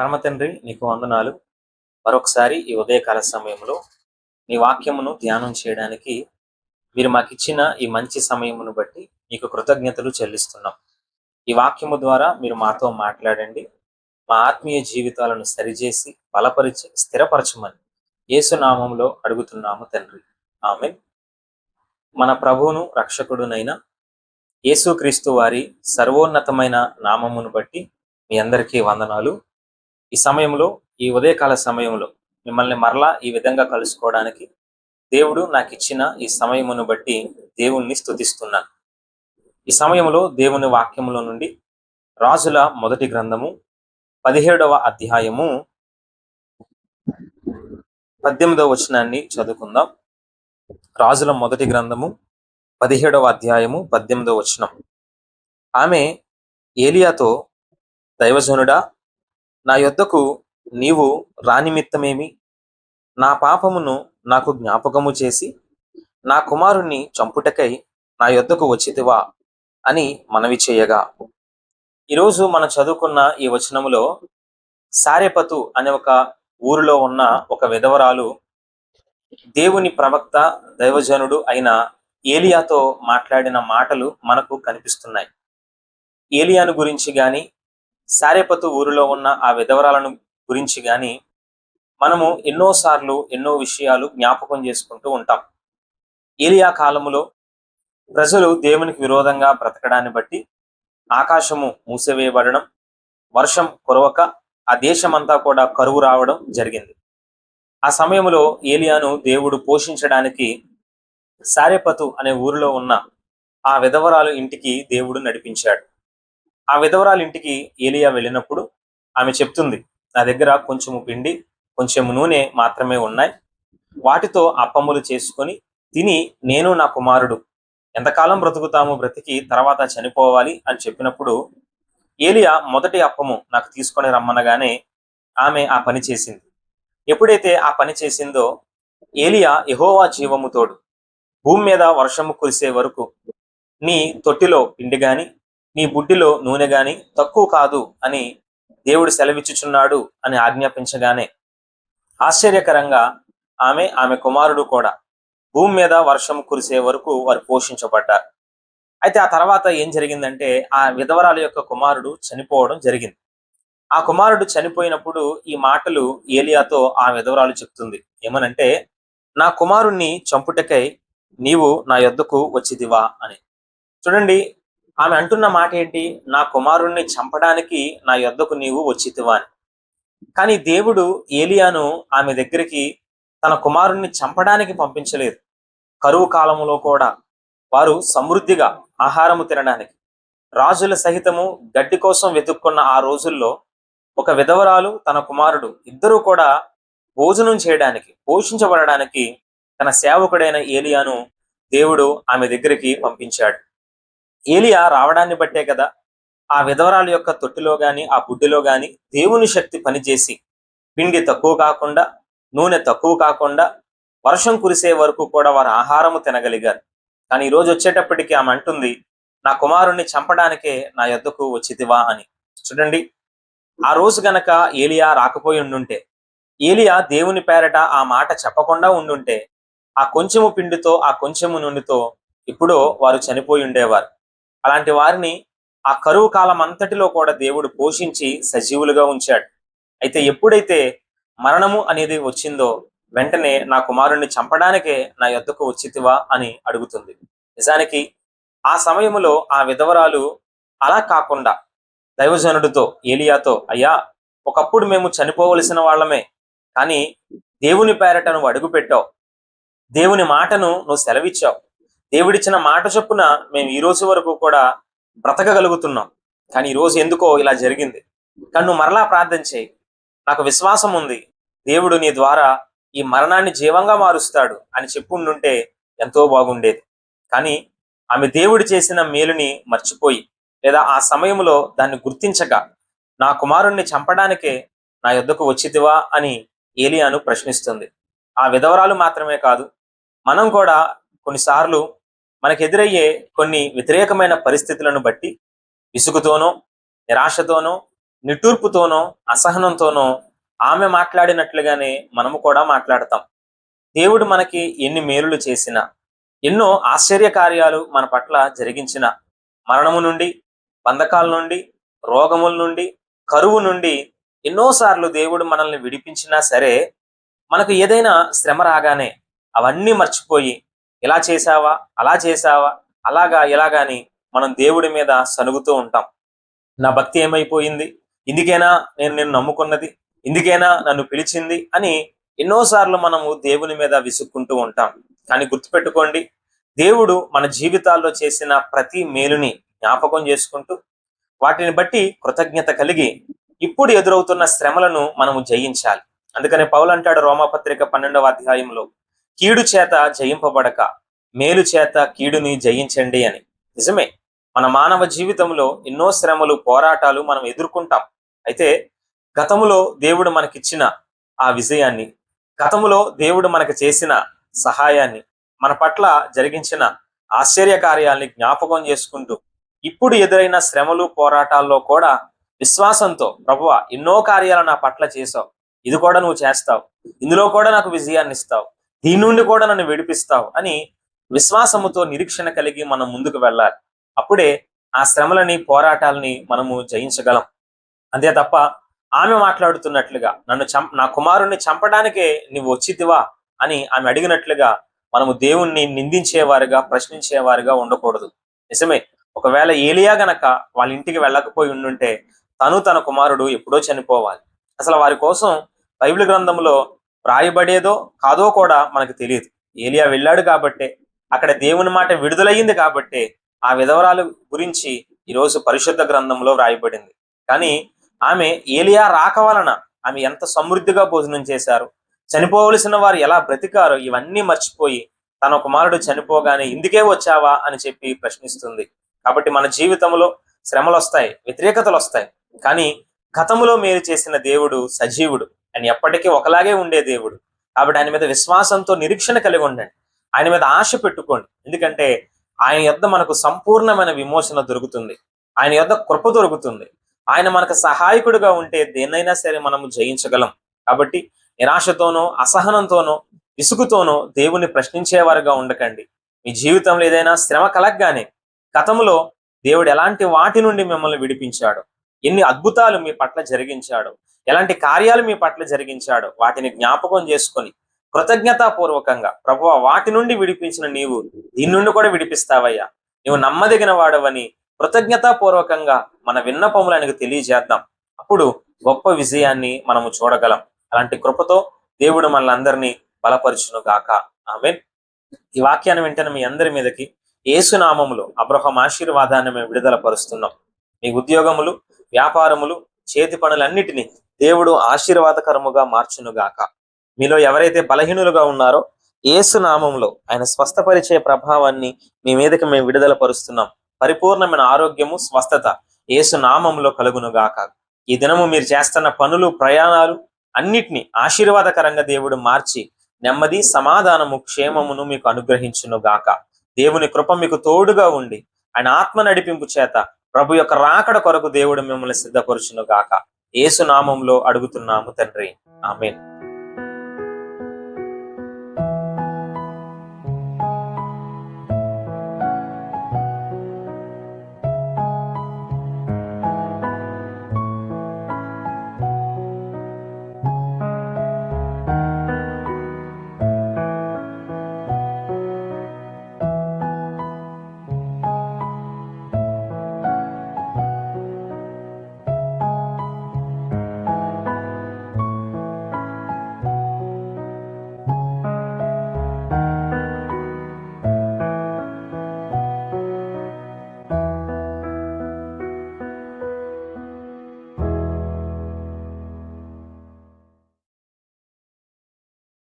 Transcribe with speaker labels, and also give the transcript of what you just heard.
Speaker 1: పరమ తండ్రి నీకు వందనాలు. మరొకసారి ఈ ఉదయకాల సమయంలో నీ వాక్యమును ధ్యానం చేయడానికి మీరు మాకు ఇచ్చిన ఈ మంచి సమయమును బట్టి నీకు కృతజ్ఞతలు చెల్లిస్తున్నాం. ఈ వాక్యము ద్వారా మీరు మాతో మాట్లాడండి. మా ఆత్మీయ జీవితాలను సరిచేసి బలపరిచి స్థిరపరచమని యేసునామంలో అడుగుతున్నాము తండ్రి. ఆమె మన ప్రభువును రక్షకుడునైన యేసుక్రీస్తు వారి సర్వోన్నతమైన నామమును బట్టి మీ అందరికీ వందనాలు. ఈ సమయంలో ఈ ఉదయకాల సమయంలో మిమ్మల్ని మరలా ఈ విధంగా కలుసుకోవడానికి దేవుడు నాకు ఇచ్చిన ఈ సమయమును బట్టి దేవుణ్ణి స్తుతిస్తున్నాను. ఈ సమయంలో దేవుని వాక్యములో నుండి రాజుల మొదటి గ్రంథము పదిహేడవ అధ్యాయము పద్దెనిమిదవ వచనాన్ని చదువుకుందాం. రాజుల మొదటి గ్రంథము పదిహేడవ అధ్యాయము పద్దెనిమిదవ వచనం. ఆమె ఏలియాతో దైవజనుడా నా యొద్దకు నీవు రానిమిత్తమేమి? నా పాపమును నాకు జ్ఞాపకము చేసి నా కుమారుణ్ణి చంపుటకై నా యొద్దకు వచ్చితివా అని మనవి చేయగా. ఈరోజు మనం చదువుకున్న ఈ వచనములో సారెపతు అనే ఒక ఊరిలో ఉన్న ఒక విధవరాలు దేవుని ప్రవక్త దైవజనుడు అయిన ఏలియాతో మాట్లాడిన మాటలు మనకు కనిపిస్తున్నాయి. ఏలియాను గురించి కానీ సారేపతు ఊరిలో ఉన్న ఆ విధవరాలను గురించి కానీ మనము ఎన్నోసార్లు ఎన్నో విషయాలు జ్ఞాపకం చేసుకుంటూ ఉంటాం. ఏలియా కాలములో ప్రజలు దేవునికి విరోధంగా బ్రతకడాన్ని బట్టి ఆకాశము మూసివేయబడడం వర్షం కురవక ఆ దేశమంతా కూడా కరువు రావడం జరిగింది. ఆ సమయంలో ఏలియాను దేవుడు పోషించడానికి సారేపతు అనే ఊరిలో ఉన్న ఆ విధవరాలు ఇంటికి దేవుడు నడిపించాడు. ఆ విధవరాలు ఇంటికి ఏలియా వెళ్ళినప్పుడు ఆమె చెప్తుంది నా దగ్గర కొంచెము పిండి కొంచెం నూనె మాత్రమే ఉన్నాయి. వాటితో అప్పములు చేసుకొని తిని నేను నా కుమారుడు. ఎంతకాలం బ్రతుకుతాము బ్రతికి తర్వాత చనిపోవాలి అని చెప్పినప్పుడు ఏలియా మొదటి అప్పము నాకు తీసుకొని రమ్మనగానే ఆమె ఆ పని చేసింది. ఎప్పుడైతే ఆ పని చేసిందో ఏలియా యహోవా జీవము తోడు. భూమి మీద వర్షము కురిసే వరకు నీ తొట్టిలో పిండి గాని నీ బుడ్డిలో నూనె గాని తక్కువ కాదు అని దేవుడు సెలవిచ్చుచున్నాడు అని ఆజ్ఞాపించగానే ఆశ్చర్యకరంగా ఆమె ఆమె కుమారుడు కూడా భూమి మీద వర్షం కురిసే వరకు వారు పోషించబడ్డారు. అయితే ఆ తర్వాత ఏం జరిగిందంటే ఆ విధవరాల యొక్క కుమారుడు చనిపోవడం జరిగింది. ఆ కుమారుడు చనిపోయినప్పుడు ఈ మాటలు ఏలియాతో ఆ విధవరాలు చెప్తుంది. ఏమనంటే నా కుమారుణ్ణి చంపుటకై నీవు నా యొద్దకు వచ్చిదివా అని. చూడండి ఆమె అంటున్న మాట ఏంటి నా కుమారుణ్ణి చంపడానికి నా యొద్దకు నీవు వచ్చితివా అని కానీ దేవుడు ఏలియాను ఆమె దగ్గరికి తన కుమారుణ్ణి చంపడానికి పంపించలేదు. కరువు కాలంలో కూడా వారు సమృద్ధిగా ఆహారము తినడానికి రాజుల సహితము గడ్డి కోసం వెతుక్కున్న ఆ రోజుల్లో ఒక విధవరాలు తన కుమారుడు ఇద్దరూ కూడా భోజనం చేయడానికి పోషించబడడానికి తన సేవకుడైన ఏలియాను దేవుడు ఆమె దగ్గరికి పంపించాడు. ఏలియా రావడాన్ని బట్టే కదా ఆ విధవరాల యొక్క తొట్టిలో గాని ఆ బుడ్డిలో గాని దేవుని శక్తి పనిచేసి పిండి తక్కువ కాకుండా నూనె తక్కువ కాకుండా వర్షం కురిసే వరకు కూడా వారు ఆహారము తినగలిగారు. కానీ ఈరోజు రోజు వచ్చేటప్పటికి ఆమె అంటుంది నా కుమారుణ్ణి చంపడానికే నా యొద్దకు వచ్చితివా అని. చూడండి ఆ రోజు గనక ఏలియా రాకపోయి ఉండుంటే ఏలియా దేవుని పేరట ఆ మాట చెప్పకుండా ఉండుంటే ఆ కొంచెము పిండితో ఆ కొంచెము నూనెతో ఇప్పుడు వారు చనిపోయి ఉండేవారు. అలాంటి వారిని ఆ కరువు కాలం అంతటిలో కూడా దేవుడు పోషించి సజీవులుగా ఉంచాడు. అయితే ఎప్పుడైతే మరణము అనేది వచ్చిందో వెంటనే నా కుమారుణ్ణి చంపడానికే నా యొద్దకు వచ్చితివా అని అడుగుతుంది. నిజానికి ఆ సమయంలో ఆ విధవరాలు అలా కాకుండా దైవజనుడితో ఏలియాతో అయ్యా ఒకప్పుడు మేము చనిపోవలసిన వాళ్ళమే కానీ దేవుని పేరట నువ్వు అడుగు పెట్టావు దేవుని మాటను నువ్వు సెలవిచ్చావు. దేవుడిచ్చిన మాట చొప్పున మేము ఈ రోజు వరకు కూడా బ్రతకగలుగుతున్నాం. కానీ ఈ రోజు ఎందుకో ఇలా జరిగింది. కానీ నువ్వు మరలా ప్రార్థన చేయి. నాకు విశ్వాసం ఉంది. దేవుడు నీ ద్వారా ఈ మరణాన్ని జీవంగా మారుస్తాడు అని చెప్పుండుంటే ఎంతో బాగుండేది. కానీ ఆమె దేవుడు చేసిన మేలుని మర్చిపోయి లేదా ఆ సమయంలో దాన్ని గుర్తించక నా కుమారుణ్ణి చంపడానికే నా యొద్దకు వచ్చితివా అని ఏలియాను ప్రశ్నిస్తుంది. ఆ విధవరాలు మాత్రమే కాదు మనం కూడా కొన్నిసార్లు మనకు ఎదురయ్యే కొన్ని వ్యతిరేకమైన పరిస్థితులను బట్టి విసుగుతోనో నిరాశతోనో నిట్టూర్పుతోనో అసహనంతోనో ఆమె మాట్లాడినట్లుగానే మనము కూడా మాట్లాడతాం. దేవుడు మనకి ఎన్ని మేలులు చేసినా ఎన్నో ఆశ్చర్య కార్యాలు మన పట్ల జరిగించిన మరణము నుండి బంధకాల నుండి రోగముల నుండి కరువు నుండి ఎన్నోసార్లు దేవుడు మనల్ని విడిపించినా సరే మనకు ఏదైనా శ్రమ రాగానే అవన్నీ మర్చిపోయి ఇలా చేసావా అలా చేసావా అలాగా ఇలాగాని మనం దేవుడి మీద సనుగుతూ ఉంటాం. నా భక్తి ఏమైపోయింది? ఇందుకైనా నేను నిన్ను నమ్ముకున్నది? ఇందుకైనా నన్ను పిలిచింది? అని ఎన్నోసార్లు మనము దేవుని మీద విసుక్కుంటూ ఉంటాం. కానీ గుర్తుపెట్టుకోండి దేవుడు మన జీవితాల్లో చేసిన ప్రతి మేలుని జ్ఞాపకం చేసుకుంటూ వాటిని బట్టి కృతజ్ఞత కలిగి ఇప్పుడు ఎదురవుతున్న శ్రమలను మనము జయించాలి. అందుకని పౌలు అంటాడు రోమాపత్రిక పన్నెండవ అధ్యాయంలో కీడు చేత జయింపబడక మేలు చేత కీడుని జయించండి అని. నిజమే మన మానవ జీవితంలో ఎన్నో శ్రమలు పోరాటాలు మనం ఎదుర్కొంటాం. అయితే గతములో దేవుడు మనకిచ్చిన ఆ విజయాన్ని గతములో దేవుడు మనకు చేసిన సహాయాన్ని మన పట్ల జరిగించిన ఆశ్చర్య కార్యాల్ని జ్ఞాపకం చేసుకుంటూ ఇప్పుడు ఎదురైన శ్రమలు పోరాటాల్లో కూడా విశ్వాసంతో ప్రభువ ఎన్నో కార్యాలు నా పట్ల చేసావు ఇది కూడా నువ్వు చేస్తావు. ఇందులో కూడా నాకు విజయాన్ని ఇస్తావు దీని నుండి కూడా నన్ను విడిపిస్తావు అని విశ్వాసముతో నిరీక్షణ కలిగి మనం ముందుకు వెళ్ళాలి. అప్పుడే ఆ శ్రమలని పోరాటాలని మనము జయించగలం. అంతే తప్ప ఆమె మాట్లాడుతున్నట్లుగా నన్ను చం నా కుమారుణ్ణి చంపడానికే నువ్వు వచ్చిద్దివా అని ఆమె అడిగినట్లుగా మనము దేవుణ్ణి నిందించేవారుగా ప్రశ్నించేవారుగా ఉండకూడదు. నిజమే ఒకవేళ ఏలియా గనక వాళ్ళ ఇంటికి వెళ్ళకపోయి ఉండుంటే తను తన కుమారుడు ఎప్పుడో చనిపోవాలి. అసలు వారి కోసం బైబిల్ గ్రంథంలో వ్రాయబడేదో కాదో కూడా మనకు తెలియదు. ఏలియా వెళ్ళాడు కాబట్టే అక్కడ దేవుని మాట విడుదలయ్యింది కాబట్టే ఆ విధవరాలు గురించి ఈరోజు పరిశుద్ధ గ్రంథంలో వ్రాయబడింది. కానీ ఆమె ఏలియా రాక వలన ఆమె ఎంత సమృద్ధిగా భోజనం చేశారు చనిపోవలసిన వారు ఎలా బ్రతికారో ఇవన్నీ మర్చిపోయి తన కుమారుడు చనిపోగానే ఇందుకే వచ్చావా? అని చెప్పి ప్రశ్నిస్తుంది. కాబట్టి మన జీవితంలో శ్రమలు వస్తాయి వ్యతిరేకతలు వస్తాయి కానీ గతంలో మీరు చేసిన దేవుడు సజీవుడు. ఆయన ఎప్పటికీ ఒకలాగే ఉండే దేవుడు. కాబట్టి ఆయన మీద విశ్వాసంతో నిరీక్షణ కలిగి ఉండండి. ఆయన మీద ఆశ పెట్టుకోండి. ఎందుకంటే ఆయన యొద్ద మనకు సంపూర్ణమైన విమోచన దొరుకుతుంది. ఆయన యొద్ద కృప దొరుకుతుంది. ఆయన మనకు సహాయకుడిగా ఉంటే దేన్నైనా సరే మనము జయించగలం. కాబట్టి నిరాశతోనో అసహనంతోనో విసుగుతోనో దేవుని ప్రశ్నించేవారుగా ఉండకండి. మీ జీవితంలో ఏదైనా శ్రమ కలగగానే గతంలో దేవుడు ఎలాంటి వాటి నుండి మిమ్మల్ని విడిపించాడు? ఎన్ని అద్భుతాలు మీ పట్ల జరిగించాడు ఎలాంటి కార్యాలు మీ పట్ల జరిగించాడు వాటిని జ్ఞాపకం చేసుకొని కృతజ్ఞతాపూర్వకంగా ప్రభువ వాటి నుండి విడిపించిన నీవు దీని నుండి కూడా విడిపిస్తావయ్యా. నువ్వు నమ్మదగిన వాడవని కృతజ్ఞతాపూర్వకంగా మన విన్నపములు ఆయనకు తెలియజేద్దాం. అప్పుడు గొప్ప విజయాన్ని మనము చూడగలం. అలాంటి కృపతో దేవుడు మనల్ని బలపరుచును గాక ఆమె ఈ వాక్యాన్ని వెంటనే మీ అందరి మీదకి ఏసునామములు అబ్రహం ఆశీర్వాదాన్ని మేము విడుదల పరుస్తున్నాం. మీ ఉద్యోగములు వ్యాపారములు చేతి పనులన్నిటినీ దేవుడు ఆశీర్వాదకరముగా మార్చును గాక మీలో ఎవరైతే బలహీనులుగా ఉన్నారో ఏసునామంలో ఆయన స్వస్థపరిచే ప్రభావాన్ని మీ మీదకి మేము విడుదల పరుస్తున్నాం పరిపూర్ణమైన ఆరోగ్యము స్వస్థత ఏసునామంలో కలుగునుగాక. కలుగును గాక ఈ దినము మీరు చేస్తున్న పనులు ప్రయాణాలు అన్నిటినీ ఆశీర్వాదకరంగా దేవుడు మార్చి నెమ్మది సమాధానము క్షేమమును మీకు అనుగ్రహించును గాక దేవుని కృప మీకు తోడుగా ఉండి ఆయన ఆత్మ నడిపింపు చేత ప్రభు యొక్క రాకడ కొరకు దేవుడు మిమ్మల్ని సిద్ధపరుచును గాక ఏసు నామంలో అడుగుతున్నాము తండ్రి. ఆమెన్.